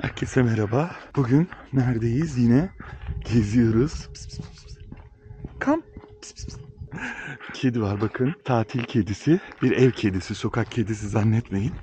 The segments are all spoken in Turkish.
Herkese merhaba. Bugün neredeyiz? Yine geziyoruz. Pıs pıs pıs pıs. Kam. Pıs pıs pıs. Kedi var bakın. Tatil kedisi. Bir ev kedisi, sokak kedisi zannetmeyin.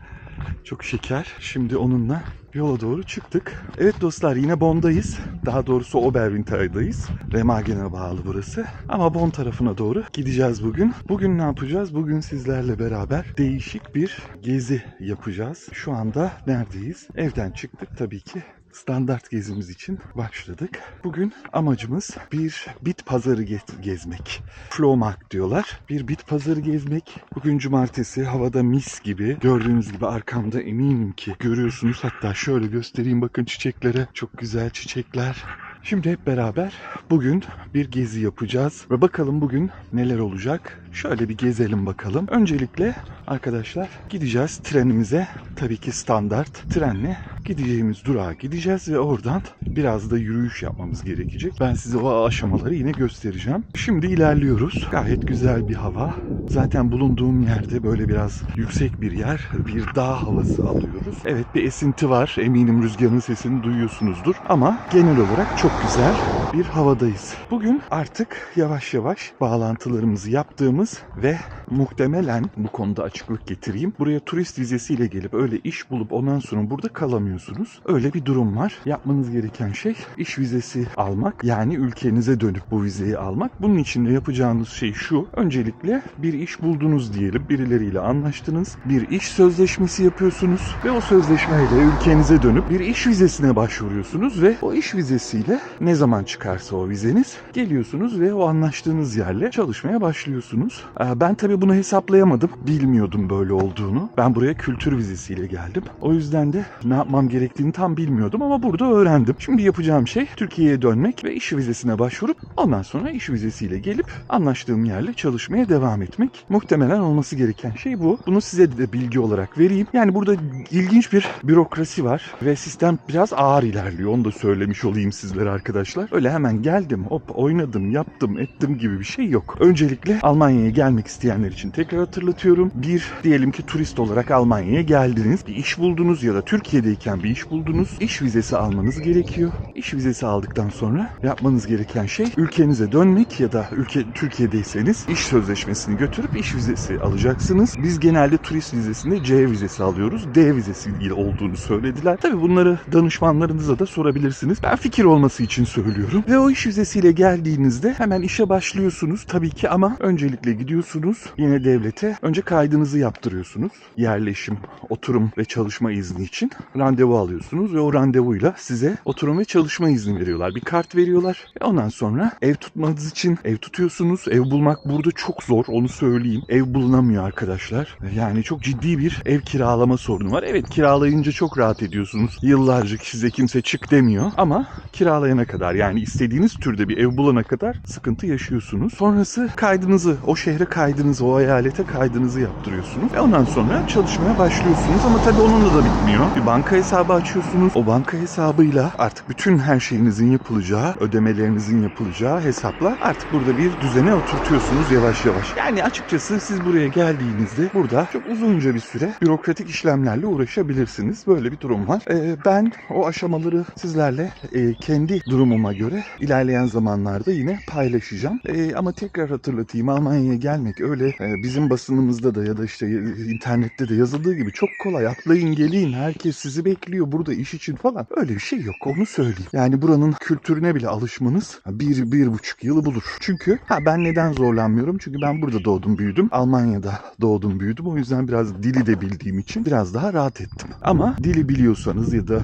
Çok şeker. Şimdi onunla yola doğru çıktık. Evet dostlar yine Bonn'dayız. Daha doğrusu Oberwinter'dayız. Remagen'e bağlı burası. Ama Bonn tarafına doğru gideceğiz bugün. Bugün ne yapacağız? Bugün sizlerle beraber değişik bir gezi yapacağız. Şu anda neredeyiz? Evden çıktık tabii ki. Standart gezimiz için başladık. Bugün amacımız bir bit pazarı ge- gezmek. Flohmarkt diyorlar. Bir bit pazarı gezmek. Bugün cumartesi havada mis gibi. Gördüğünüz gibi arkamda eminim ki görüyorsunuz. Hatta şöyle göstereyim bakın çiçeklere. Çok güzel çiçekler. Şimdi hep beraber bugün bir gezi yapacağız ve bakalım bugün neler olacak. Şöyle bir gezelim bakalım. Öncelikle arkadaşlar gideceğiz trenimize. Tabii ki standart trenle gideceğimiz durağa gideceğiz ve oradan biraz da yürüyüş yapmamız gerekecek. Ben size o aşamaları yine göstereceğim. Şimdi ilerliyoruz. Gayet güzel bir hava. Zaten bulunduğum yerde böyle biraz yüksek bir yer, bir dağ havası alıyoruz. Evet bir esinti var. Eminim rüzgarın sesini duyuyorsunuzdur. Ama genel olarak çok güzel bir havadayız. Bugün artık yavaş yavaş bağlantılarımızı yaptığımız ve muhtemelen bu konuda açıklık getireyim. Buraya turist vizesiyle gelip öyle iş bulup ondan sonra burada kalamıyorsunuz. Öyle bir durum var. Yapmanız gereken şey iş vizesi almak. Yani ülkenize dönüp bu vizeyi almak. Bunun için de yapacağınız şey şu. Öncelikle bir iş buldunuz diyelim. Birileriyle anlaştınız. Bir iş sözleşmesi yapıyorsunuz ve o sözleşmeyle ülkenize dönüp bir iş vizesine başvuruyorsunuz ve o iş vizesiyle ne zaman çıkarsa o vizeniz geliyorsunuz ve o anlaştığınız yerle çalışmaya başlıyorsunuz. Ee, Ben tabii bunu hesaplayamadım. Bilmiyordum böyle olduğunu. Ben buraya kültür vizesiyle geldim. O yüzden de ne yapmam gerektiğini tam bilmiyordum ama burada öğrendim. Şimdi yapacağım şey Türkiye'ye dönmek ve iş vizesine başvurup ondan sonra iş vizesiyle gelip anlaştığım yerle çalışmaya devam etmek. Muhtemelen olması gereken şey bu. Bunu size de bilgi olarak vereyim. Yani burada ilginç bir bürokrasi var ve sistem biraz ağır ilerliyor. Onu da söylemiş olayım sizlere arkadaşlar. Öyle hemen geldim, hop oynadım, yaptım, ettim gibi bir şey yok. Öncelikle Almanya'ya gelmek isteyenler için tekrar hatırlatıyorum. Bir, diyelim ki turist olarak Almanya'ya geldiniz. Bir iş buldunuz ya da Türkiye'deyken bir iş buldunuz. İş vizesi almanız gerekiyor. İş vizesi aldıktan sonra yapmanız gereken şey ülkenize dönmek ya da ülke Türkiye'deyseniz iş sözleşmesini götürüp iş vizesi alacaksınız. Biz genelde turist vizesinde C vizesi alıyoruz. D vizesi ile olduğunu söylediler. Tabii bunları danışmanlarınıza da sorabilirsiniz. Ben fikir olması için söylüyorum. Ve o iş vizesiyle geldiğinizde hemen işe başlıyorsunuz tabii ki ama öncelikle gidiyorsunuz yine devlete. Önce kaydınızı yaptırıyorsunuz. Yerleşim, oturum ve çalışma izni için randevu alıyorsunuz ve o randevuyla size oturum ve çalışma izni veriyorlar. Bir kart veriyorlar. Ve ondan sonra ev tutmanız için ev tutuyorsunuz. Ev bulmak burada çok zor onu söyleyeyim. Ev bulunamıyor arkadaşlar. Yani çok ciddi bir ev kiralama sorunu var. Evet kiralayınca çok rahat ediyorsunuz. Yıllarca size kimse çık demiyor ama kiralayana kadar yani istediğiniz türde bir ev bulana kadar sıkıntı yaşıyorsunuz. Sonrası kaydınızı, o şehre kaydınızı, o eyalete kaydınızı yaptırıyorsunuz. Ve ondan sonra çalışmaya başlıyorsunuz ama tabii onunla da bitmiyor. Bir banka hesabı açıyorsunuz. O banka hesabıyla artık bütün her şeyinizin yapılacağı, ödemelerinizin yapılacağı hesapla artık burada bir düzene oturtuyorsunuz yavaş yavaş. Yani açıkçası siz buraya geldiğinizde burada çok uzunca bir süre bürokratik işlemlerle uğraşabilirsiniz. Böyle bir durum var. Ee, ben o aşamaları sizlerle e, kendi durumuma göre ilerleyen zamanlarda yine paylaşacağım. Ee, ama tekrar hatırlatayım Almanya'ya gelmek öyle e, bizim basınımızda da ya da işte e, internette de yazıldığı gibi çok kolay atlayın gelin herkes sizi bekliyor burada iş için falan. Öyle bir şey yok onu söyleyeyim. Yani buranın kültürüne bile alışmanız bir, bir buçuk yılı bulur. Çünkü ha ben neden zorlanmıyorum? Çünkü ben burada doğdum büyüdüm. Almanya'da doğdum büyüdüm. O yüzden biraz dili de bildiğim için biraz daha rahat ettim. Ama dili biliyorsanız ya da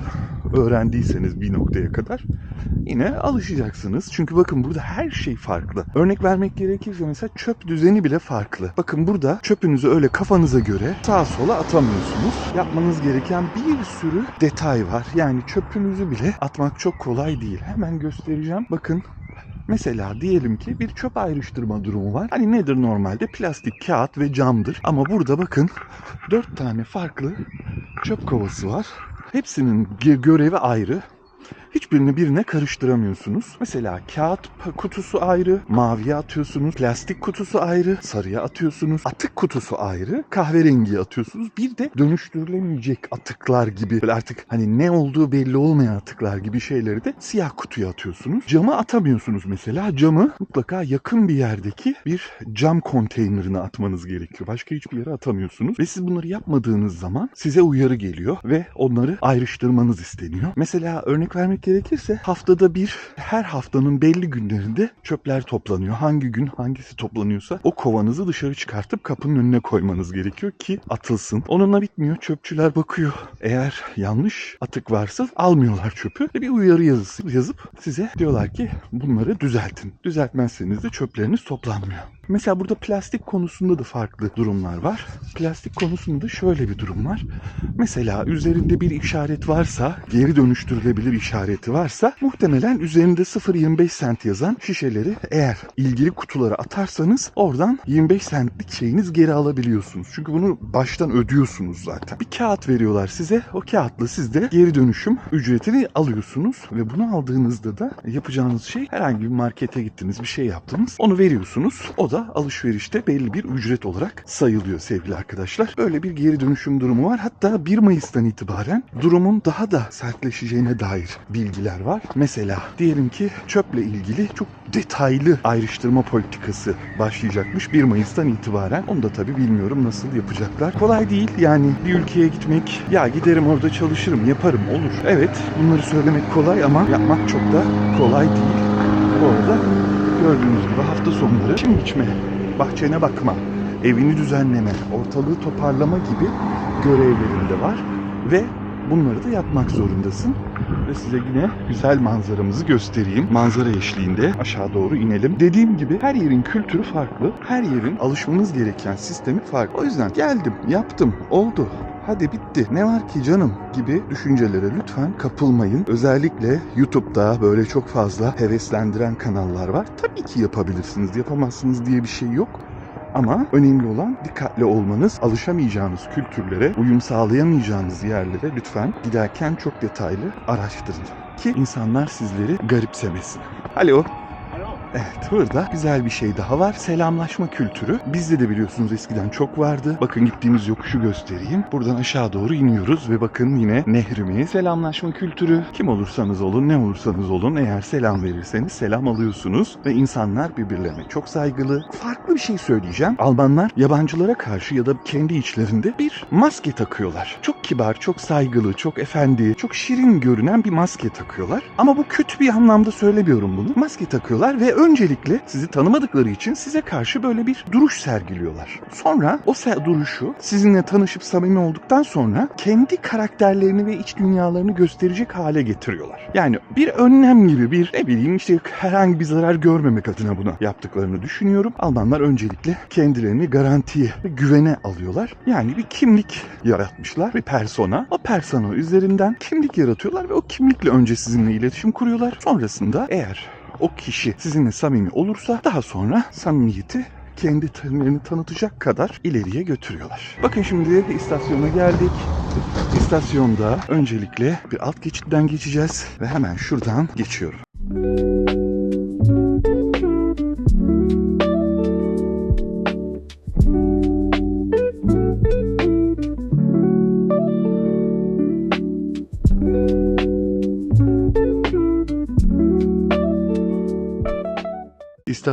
öğrendiyseniz bir noktaya kadar yine alışacaksınız. Çünkü bakın burada her şey farklı. Örnek vermek gerekirse mesela çöp düzeni bile farklı. Bakın burada çöpünüzü öyle kafanıza göre sağa sola atamıyorsunuz. Yapmanız gereken bir sürü detay var. Yani çöpünüzü bile atmak çok kolay değil. Hemen göstereceğim. Bakın Mesela diyelim ki bir çöp ayrıştırma durumu var. Hani nedir normalde? Plastik, kağıt ve camdır. Ama burada bakın dört tane farklı çöp kovası var. Hepsinin görevi ayrı. Hiçbirini birine karıştıramıyorsunuz. Mesela kağıt kutusu ayrı, maviye atıyorsunuz, plastik kutusu ayrı, sarıya atıyorsunuz, atık kutusu ayrı, kahverengiye atıyorsunuz. Bir de dönüştürülemeyecek atıklar gibi böyle artık hani ne olduğu belli olmayan atıklar gibi şeyleri de siyah kutuya atıyorsunuz. Camı atamıyorsunuz mesela. Camı mutlaka yakın bir yerdeki bir cam konteynerine atmanız gerekiyor. Başka hiçbir yere atamıyorsunuz. Ve siz bunları yapmadığınız zaman size uyarı geliyor ve onları ayrıştırmanız isteniyor. Mesela örnek vermek gerekirse haftada bir her haftanın belli günlerinde çöpler toplanıyor. Hangi gün hangisi toplanıyorsa o kovanızı dışarı çıkartıp kapının önüne koymanız gerekiyor ki atılsın. Onunla bitmiyor. Çöpçüler bakıyor. Eğer yanlış atık varsa almıyorlar çöpü. Bir uyarı yazısı yazıp size diyorlar ki bunları düzeltin. Düzeltmezseniz de çöpleriniz toplanmıyor. Mesela burada plastik konusunda da farklı durumlar var. Plastik konusunda da şöyle bir durum var. Mesela üzerinde bir işaret varsa, geri dönüştürülebilir işareti varsa muhtemelen üzerinde 0.25 sent yazan şişeleri eğer ilgili kutulara atarsanız oradan 25 centlik şeyiniz geri alabiliyorsunuz. Çünkü bunu baştan ödüyorsunuz zaten. Bir kağıt veriyorlar size. O kağıtla siz de geri dönüşüm ücretini alıyorsunuz ve bunu aldığınızda da yapacağınız şey herhangi bir markete gittiniz, bir şey yaptınız. Onu veriyorsunuz. O da alışverişte belli bir ücret olarak sayılıyor sevgili arkadaşlar. Böyle bir geri dönüşüm durumu var. Hatta 1 Mayıs'tan itibaren durumun daha da sertleşeceğine dair bilgiler var. Mesela diyelim ki çöple ilgili çok detaylı ayrıştırma politikası başlayacakmış 1 Mayıs'tan itibaren. Onu da tabii bilmiyorum nasıl yapacaklar. Kolay değil yani bir ülkeye gitmek ya giderim orada çalışırım yaparım olur. Evet bunları söylemek kolay ama yapmak çok da kolay değil. Bu arada gördüğünüz gibi hafta sonları çim biçme, bahçene bakma, evini düzenleme, ortalığı toparlama gibi görevlerin de var ve bunları da yapmak zorundasın. Ve size yine güzel manzaramızı göstereyim. Manzara eşliğinde aşağı doğru inelim. Dediğim gibi her yerin kültürü farklı. Her yerin alışmanız gereken sistemi farklı. O yüzden geldim, yaptım, oldu. Hadi bitti. Ne var ki canım gibi düşüncelere lütfen kapılmayın. Özellikle YouTube'da böyle çok fazla heveslendiren kanallar var. Tabii ki yapabilirsiniz. Yapamazsınız diye bir şey yok. Ama önemli olan dikkatli olmanız, alışamayacağınız kültürlere, uyum sağlayamayacağınız yerlere lütfen giderken çok detaylı araştırın. Ki insanlar sizleri garipsemesin. Alo. Evet burada güzel bir şey daha var. Selamlaşma kültürü. Bizde de biliyorsunuz eskiden çok vardı. Bakın gittiğimiz yokuşu göstereyim. Buradan aşağı doğru iniyoruz ve bakın yine nehrimiz. Selamlaşma kültürü. Kim olursanız olun, ne olursanız olun eğer selam verirseniz selam alıyorsunuz. Ve insanlar birbirlerine çok saygılı. Farklı bir şey söyleyeceğim. Almanlar yabancılara karşı ya da kendi içlerinde bir maske takıyorlar. Çok kibar, çok saygılı, çok efendi, çok şirin görünen bir maske takıyorlar. Ama bu kötü bir anlamda söylemiyorum bunu. Maske takıyorlar ve öncelikle sizi tanımadıkları için size karşı böyle bir duruş sergiliyorlar. Sonra o duruşu sizinle tanışıp samimi olduktan sonra kendi karakterlerini ve iç dünyalarını gösterecek hale getiriyorlar. Yani bir önlem gibi bir ne bileyim işte herhangi bir zarar görmemek adına buna yaptıklarını düşünüyorum. Almanlar öncelikle kendilerini garantiye ve güvene alıyorlar. Yani bir kimlik yaratmışlar bir persona. O persona üzerinden kimlik yaratıyorlar ve o kimlikle önce sizinle iletişim kuruyorlar. Sonrasında eğer o kişi sizinle samimi olursa daha sonra samimiyeti kendi kendilerini tanıtacak kadar ileriye götürüyorlar. Bakın şimdi istasyona geldik. İstasyonda öncelikle bir alt geçitten geçeceğiz ve hemen şuradan geçiyorum.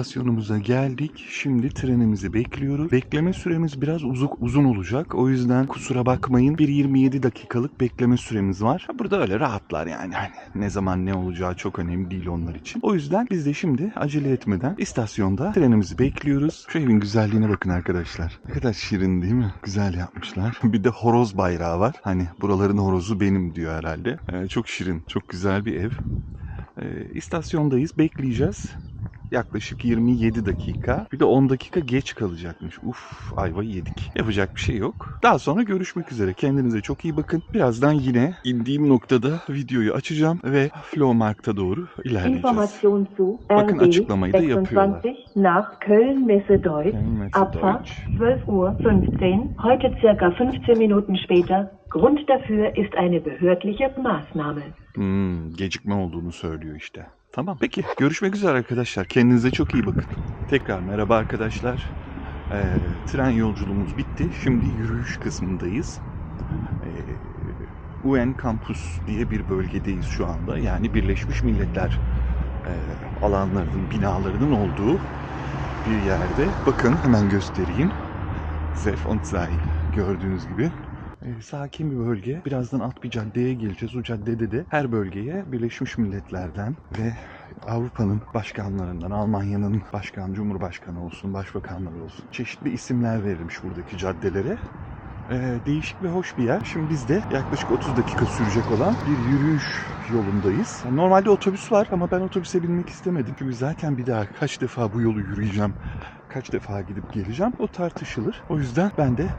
İstasyonumuza geldik. Şimdi trenimizi bekliyoruz. Bekleme süremiz biraz uzun, uzun olacak. O yüzden kusura bakmayın. Bir 27 dakikalık bekleme süremiz var. Burada öyle rahatlar yani. Hani ne zaman ne olacağı çok önemli değil onlar için. O yüzden biz de şimdi acele etmeden istasyonda trenimizi bekliyoruz. Şu evin güzelliğine bakın arkadaşlar. Ne kadar şirin değil mi? Güzel yapmışlar. Bir de horoz bayrağı var. Hani buraların horozu benim diyor herhalde. Ee, çok şirin. Çok güzel bir ev. Ee, istasyondayız. Bekleyeceğiz. Yaklaşık 27 dakika. Bir de 10 dakika geç kalacakmış. Uf ayva yedik. Yapacak bir şey yok. Daha sonra görüşmek üzere. Kendinize çok iyi bakın. Birazdan yine indiğim noktada videoyu açacağım ve Flowmarkt'a doğru ilerleyeceğiz. Bakın açıklamayı da yapıyorlar. 26 nach Köln Messe Deutsch. Abfahrt Deutsch. 12 Uhr 15. Heute circa 15 Minuten später. Grund dafür ist eine behördliche Maßnahme. Hmm, gecikme olduğunu söylüyor işte. Tamam. Peki görüşmek üzere arkadaşlar. Kendinize çok iyi bakın. Tekrar merhaba arkadaşlar. Ee, tren yolculuğumuz bitti. Şimdi yürüyüş kısmındayız. Ee, UN Campus diye bir bölgedeyiz şu anda. Yani Birleşmiş Milletler e, alanlarının, binalarının olduğu bir yerde. Bakın hemen göstereyim. Zef und Sei gördüğünüz gibi. Ee, sakin bir bölge. Birazdan alt bir caddeye geleceğiz. O caddede de her bölgeye Birleşmiş Milletler'den ve Avrupa'nın başkanlarından, Almanya'nın başkan, cumhurbaşkanı olsun, başbakanları olsun çeşitli isimler verilmiş buradaki caddelere. Ee, değişik ve hoş bir yer. Şimdi biz de yaklaşık 30 dakika sürecek olan bir yürüyüş yolundayız. Normalde otobüs var ama ben otobüse binmek istemedim. Çünkü zaten bir daha kaç defa bu yolu yürüyeceğim, kaç defa gidip geleceğim o tartışılır. O yüzden ben de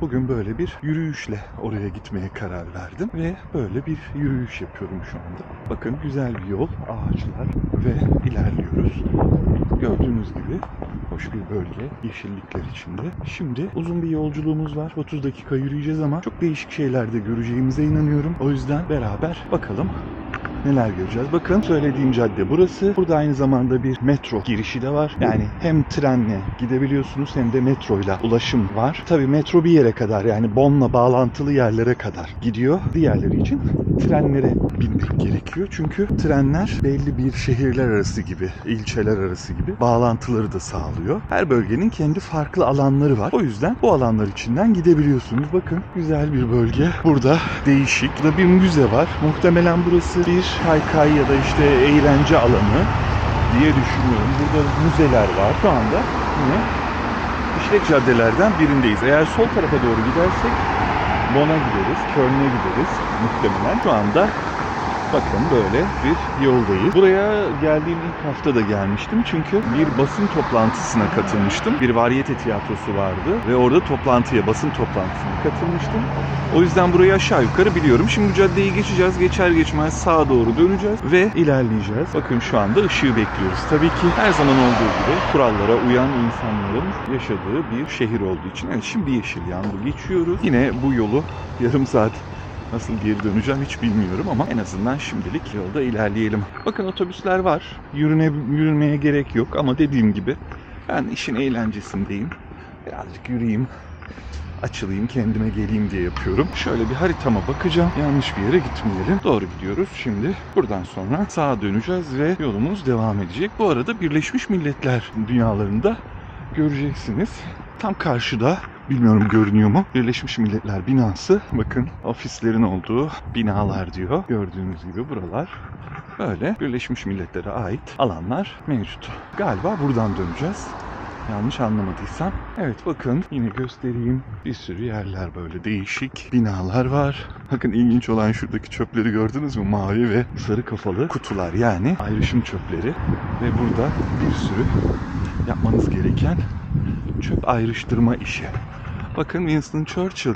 bugün böyle bir yürüyüşle oraya gitmeye karar verdim ve böyle bir yürüyüş yapıyorum şu anda. Bakın güzel bir yol, ağaçlar ve ilerliyoruz. Gördüğünüz gibi hoş bir bölge, yeşillikler içinde. Şimdi uzun bir yolculuğumuz var. 30 dakika yürüyeceğiz ama çok değişik şeyler de göreceğimize inanıyorum. O yüzden beraber bakalım neler göreceğiz. Bakın söylediğim cadde burası. Burada aynı zamanda bir metro girişi de var. Yani hem trenle gidebiliyorsunuz hem de metroyla ulaşım var. Tabii metro bir yere kadar yani Bonn'la bağlantılı yerlere kadar gidiyor. Diğerleri için trenlere binmek gerekiyor. Çünkü trenler belli bir şehirler arası gibi, ilçeler arası gibi bağlantıları da sağlıyor. Her bölgenin kendi farklı alanları var. O yüzden bu alanlar içinden gidebiliyorsunuz. Bakın güzel bir bölge. Burada değişik. Burada bir müze var. Muhtemelen burası bir kaykay ya da işte eğlence alanı diye düşünüyorum. Burada müzeler var. Şu anda yine işlek caddelerden birindeyiz. Eğer sol tarafa doğru gidersek Bon'a gideriz, Köln'e gideriz muhtemelen. Şu anda bakın böyle bir yoldayız. Buraya geldiğim ilk hafta da gelmiştim çünkü bir basın toplantısına katılmıştım. Bir varyete tiyatrosu vardı ve orada toplantıya, basın toplantısına katılmıştım. O yüzden burayı aşağı yukarı biliyorum. Şimdi bu caddeyi geçeceğiz. Geçer geçmez sağa doğru döneceğiz ve ilerleyeceğiz. Bakın şu anda ışığı bekliyoruz. Tabii ki her zaman olduğu gibi kurallara uyan insanların yaşadığı bir şehir olduğu için. Evet şimdi yeşil yandı geçiyoruz. Yine bu yolu yarım saat Nasıl geri döneceğim hiç bilmiyorum ama en azından şimdilik yolda ilerleyelim. Bakın otobüsler var. Yürüne, yürümeye gerek yok ama dediğim gibi ben işin eğlencesindeyim. Birazcık yürüyeyim, açılayım, kendime geleyim diye yapıyorum. Şöyle bir haritama bakacağım. Yanlış bir yere gitmeyelim. Doğru gidiyoruz. Şimdi buradan sonra sağa döneceğiz ve yolumuz devam edecek. Bu arada Birleşmiş Milletler dünyalarında göreceksiniz. Tam karşıda Bilmiyorum görünüyor mu? Birleşmiş Milletler binası. Bakın ofislerin olduğu binalar diyor. Gördüğünüz gibi buralar. Böyle Birleşmiş Milletler'e ait alanlar mevcut. Galiba buradan döneceğiz. Yanlış anlamadıysam. Evet bakın yine göstereyim. Bir sürü yerler böyle değişik binalar var. Bakın ilginç olan şuradaki çöpleri gördünüz mü? Mavi ve sarı kafalı kutular yani ayrışım çöpleri. Ve burada bir sürü yapmanız gereken çöp ayrıştırma işi. Bakın Winston Churchill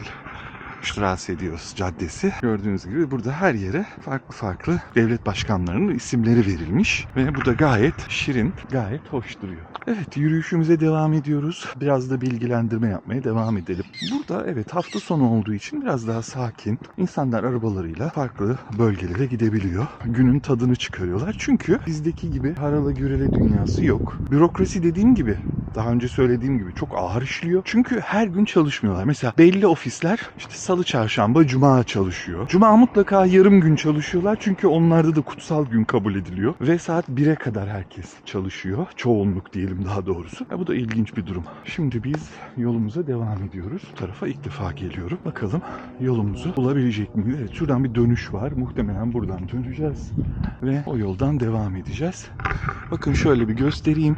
Strasse ediyoruz caddesi. Gördüğünüz gibi burada her yere farklı farklı devlet başkanlarının isimleri verilmiş. Ve bu da gayet şirin, gayet hoş duruyor. Evet yürüyüşümüze devam ediyoruz. Biraz da bilgilendirme yapmaya devam edelim. Burada evet hafta sonu olduğu için biraz daha sakin. İnsanlar arabalarıyla farklı bölgelere gidebiliyor. Günün tadını çıkarıyorlar. Çünkü bizdeki gibi harala gürele dünyası yok. Bürokrasi dediğim gibi daha önce söylediğim gibi çok ağır işliyor. Çünkü her gün çalışmıyorlar. Mesela belli ofisler işte salı, çarşamba, cuma çalışıyor. Cuma mutlaka yarım gün çalışıyorlar. Çünkü onlarda da kutsal gün kabul ediliyor. Ve saat 1'e kadar herkes çalışıyor. Çoğunluk diyelim daha doğrusu. Ya bu da ilginç bir durum. Şimdi biz yolumuza devam ediyoruz. Bu tarafa ilk defa geliyorum. Bakalım yolumuzu bulabilecek miyiz? Evet şuradan bir dönüş var. Muhtemelen buradan döneceğiz. Ve o yoldan devam edeceğiz. Bakın şöyle bir göstereyim.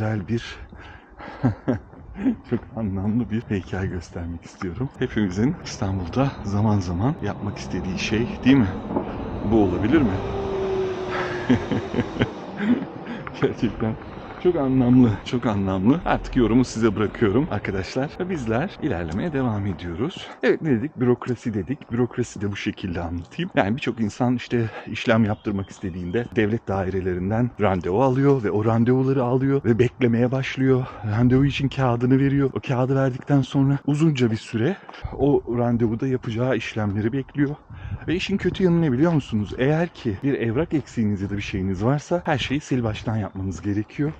Güzel bir çok anlamlı bir heykel göstermek istiyorum. Hepimizin İstanbul'da zaman zaman yapmak istediği şey değil mi? Bu olabilir mi? Gerçekten Çok anlamlı, çok anlamlı. Artık yorumu size bırakıyorum arkadaşlar. Ve bizler ilerlemeye devam ediyoruz. Evet ne dedik? Bürokrasi dedik. Bürokrasi de bu şekilde anlatayım. Yani birçok insan işte işlem yaptırmak istediğinde devlet dairelerinden randevu alıyor ve o randevuları alıyor ve beklemeye başlıyor. Randevu için kağıdını veriyor. O kağıdı verdikten sonra uzunca bir süre o randevuda yapacağı işlemleri bekliyor. Ve işin kötü yanı ne biliyor musunuz? Eğer ki bir evrak eksiğiniz ya da bir şeyiniz varsa her şeyi sil baştan yapmanız gerekiyor.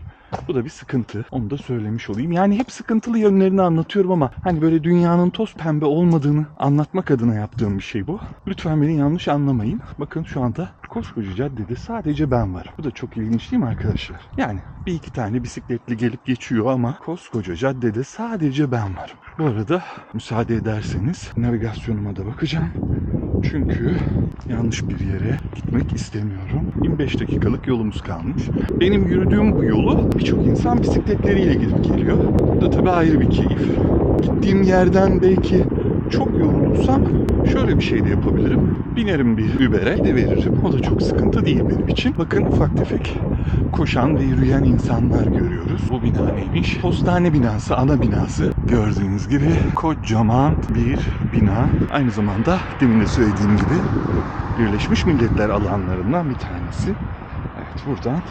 Bu da bir sıkıntı. Onu da söylemiş olayım. Yani hep sıkıntılı yönlerini anlatıyorum ama hani böyle dünyanın toz pembe olmadığını anlatmak adına yaptığım bir şey bu. Lütfen beni yanlış anlamayın. Bakın şu anda koskoca caddede sadece ben varım. Bu da çok ilginç değil mi arkadaşlar? Yani bir iki tane bisikletli gelip geçiyor ama koskoca caddede sadece ben varım. Bu arada müsaade ederseniz navigasyonuma da bakacağım. Çünkü yanlış bir yere gitmek istemiyorum. 25 dakikalık yolumuz kalmış. Benim yürüdüğüm bu yolu birçok insan bisikletleriyle gidip geliyor. Bu da tabii ayrı bir keyif. Gittiğim yerden belki çok yorulursam şöyle bir şey de yapabilirim. Binerim bir Uber'e gidiveririm. O da çok sıkıntı değil benim için. Bakın ufak tefek koşan ve yürüyen insanlar görüyoruz. Bu bina neymiş? Postane binası, ana binası. Gördüğünüz gibi kocaman bir bina. Aynı zamanda demin de söylediğim gibi Birleşmiş Milletler alanlarından bir tanesi. Evet buradan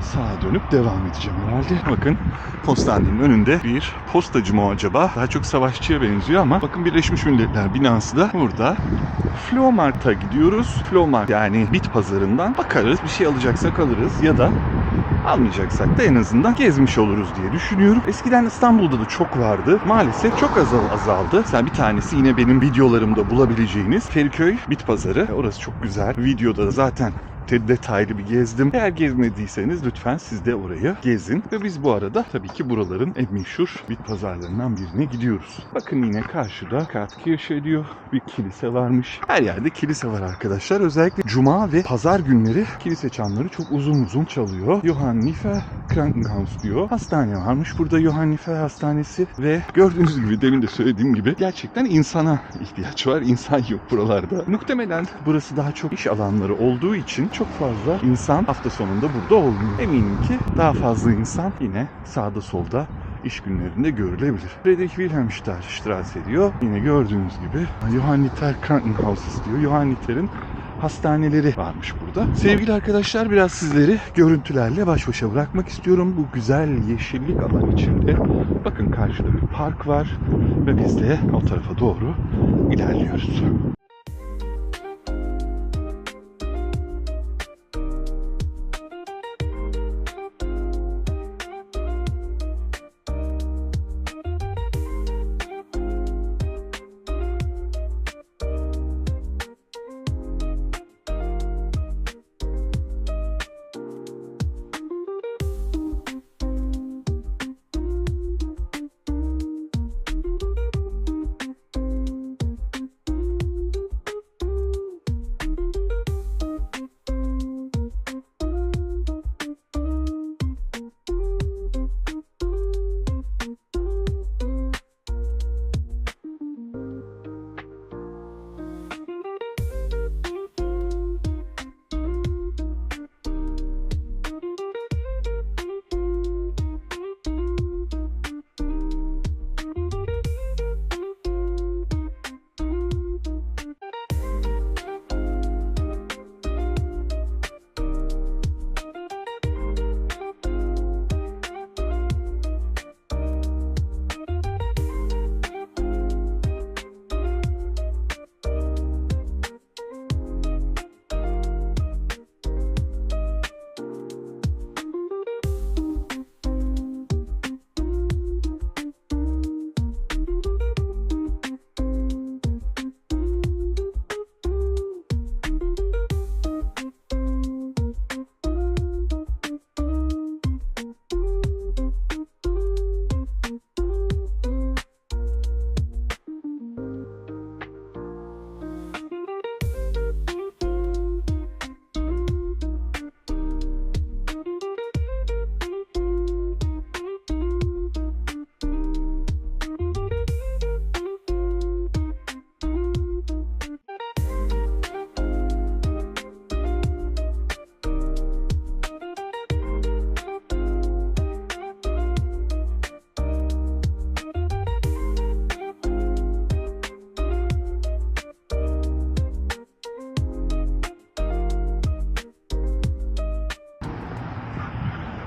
sağa dönüp devam edeceğim herhalde. Bakın postanenin önünde bir postacı mı acaba? Daha çok savaşçıya benziyor ama bakın Birleşmiş Milletler binası da burada. Flomart'a gidiyoruz. Flomart yani bit pazarından bakarız bir şey alacaksak alırız ya da almayacaksak da en azından gezmiş oluruz diye düşünüyorum. Eskiden İstanbul'da da çok vardı. Maalesef çok azal azaldı. Mesela bir tanesi yine benim videolarımda bulabileceğiniz Feriköy Bit Pazarı. Orası çok güzel. Videoda da zaten te- detaylı bir gezdim. Eğer gezmediyseniz lütfen siz de orayı gezin. Ve biz bu arada tabii ki buraların en meşhur bit pazarlarından birine gidiyoruz. Bakın yine karşıda Kartkirche diyor. Bir kilise varmış. Her yerde kilise var arkadaşlar. Özellikle cuma ve pazar günleri kilise çanları çok uzun uzun çalıyor. Johann Niffer Krankenhaus diyor. Hastane varmış burada Johann Niffer Hastanesi ve gördüğünüz gibi demin de söylediğim gibi gerçekten insana ihtiyaç var. İnsan yok buralarda. Muhtemelen burası daha çok iş alanları olduğu için çok fazla insan hafta sonunda burada olmuyor. Eminim ki daha fazla insan yine sağda solda iş günlerinde görülebilir. Friedrich Wilhelm Straße diyor. Yine gördüğünüz gibi Johanniter Krankenhauses diyor. Johanniter'in hastaneleri varmış burada. Sevgili arkadaşlar biraz sizleri görüntülerle baş başa bırakmak istiyorum. Bu güzel yeşillik alan içinde. Bakın karşıda bir park var ve biz de o tarafa doğru ilerliyoruz.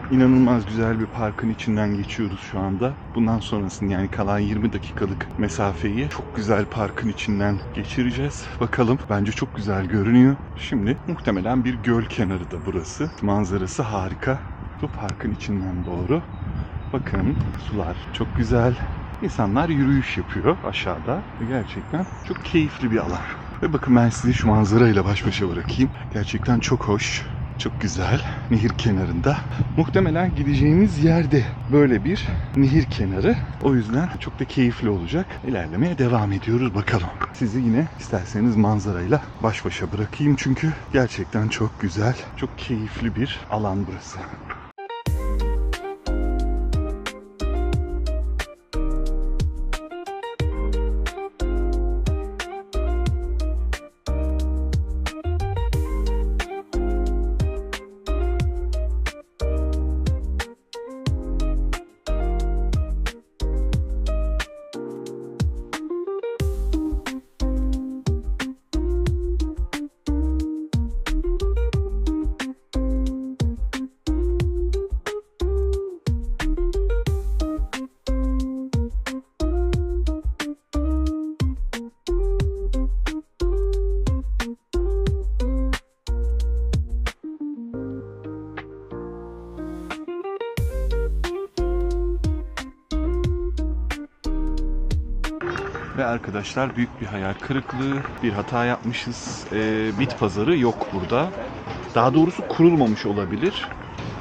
İnanılmaz güzel bir parkın içinden geçiyoruz şu anda. Bundan sonrasını yani kalan 20 dakikalık mesafeyi çok güzel parkın içinden geçireceğiz. Bakalım bence çok güzel görünüyor. Şimdi muhtemelen bir göl kenarı da burası. Manzarası harika. Bu parkın içinden doğru. Bakın sular çok güzel. İnsanlar yürüyüş yapıyor aşağıda. Gerçekten çok keyifli bir alan. Ve bakın ben sizi şu manzarayla baş başa bırakayım. Gerçekten çok hoş. Çok güzel. Nehir kenarında. Muhtemelen gideceğimiz yerde böyle bir nehir kenarı. O yüzden çok da keyifli olacak. İlerlemeye devam ediyoruz bakalım. Sizi yine isterseniz manzarayla baş başa bırakayım çünkü gerçekten çok güzel, çok keyifli bir alan burası. Arkadaşlar büyük bir hayal kırıklığı, bir hata yapmışız. Ee, bit pazarı yok burada. Daha doğrusu kurulmamış olabilir.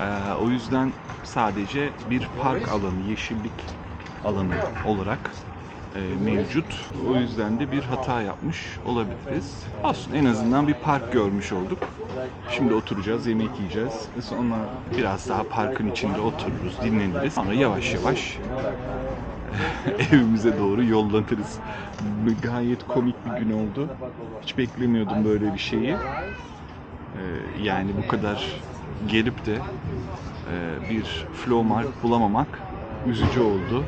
Ee, o yüzden sadece bir park alanı, yeşillik alanı olarak e, mevcut. O yüzden de bir hata yapmış olabiliriz. Olsun en azından bir park görmüş olduk. Şimdi oturacağız, yemek yiyeceğiz. Sonra biraz daha parkın içinde otururuz, dinleniriz. Sonra yavaş yavaş evimize doğru yollanırız. Gayet komik bir gün oldu. Hiç beklemiyordum böyle bir şeyi. Ee, yani bu kadar gelip de e, bir flow mark bulamamak üzücü oldu.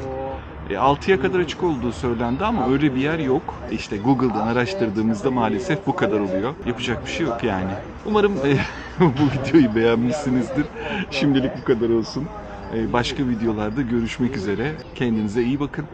E, 6'ya kadar açık olduğu söylendi ama öyle bir yer yok. İşte Google'dan araştırdığımızda maalesef bu kadar oluyor. Yapacak bir şey yok yani. Umarım e, bu videoyu beğenmişsinizdir. Şimdilik bu kadar olsun. E, başka videolarda görüşmek üzere. Kendinize iyi bakın.